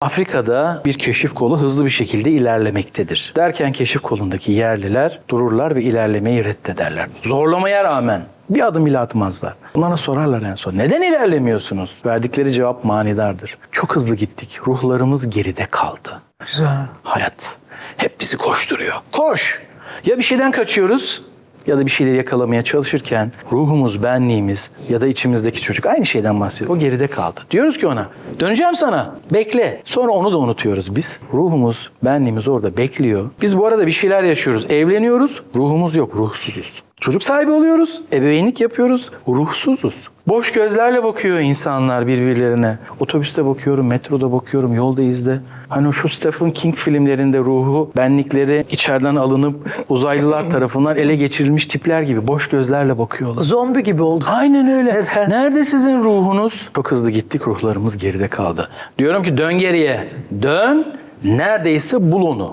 Afrika'da bir keşif kolu hızlı bir şekilde ilerlemektedir. Derken keşif kolundaki yerliler dururlar ve ilerlemeyi reddederler. Zorlamaya rağmen bir adım bile atmazlar. Bunlara sorarlar en son. Neden ilerlemiyorsunuz? Verdikleri cevap manidardır. Çok hızlı gittik. Ruhlarımız geride kaldı. Güzel. Hayat hep bizi koşturuyor. Koş! Ya bir şeyden kaçıyoruz ya da bir şeyleri yakalamaya çalışırken ruhumuz, benliğimiz ya da içimizdeki çocuk aynı şeyden bahsediyor. O geride kaldı. Diyoruz ki ona döneceğim sana bekle. Sonra onu da unutuyoruz biz. Ruhumuz, benliğimiz orada bekliyor. Biz bu arada bir şeyler yaşıyoruz. Evleniyoruz, ruhumuz yok, ruhsuzuz. Çocuk sahibi oluyoruz, ebeveynlik yapıyoruz, ruhsuzuz. Boş gözlerle bakıyor insanlar birbirlerine. Otobüste bakıyorum, metroda bakıyorum, yolda izle. Hani şu Stephen King filmlerinde ruhu, benlikleri içeriden alınıp uzaylılar tarafından ele geçirilmiş tipler gibi boş gözlerle bakıyorlar. Zombi gibi oldu. Aynen öyle. Nerede sizin ruhunuz? Çok hızlı gittik, ruhlarımız geride kaldı. Diyorum ki dön geriye. Dön, neredeyse bul onu.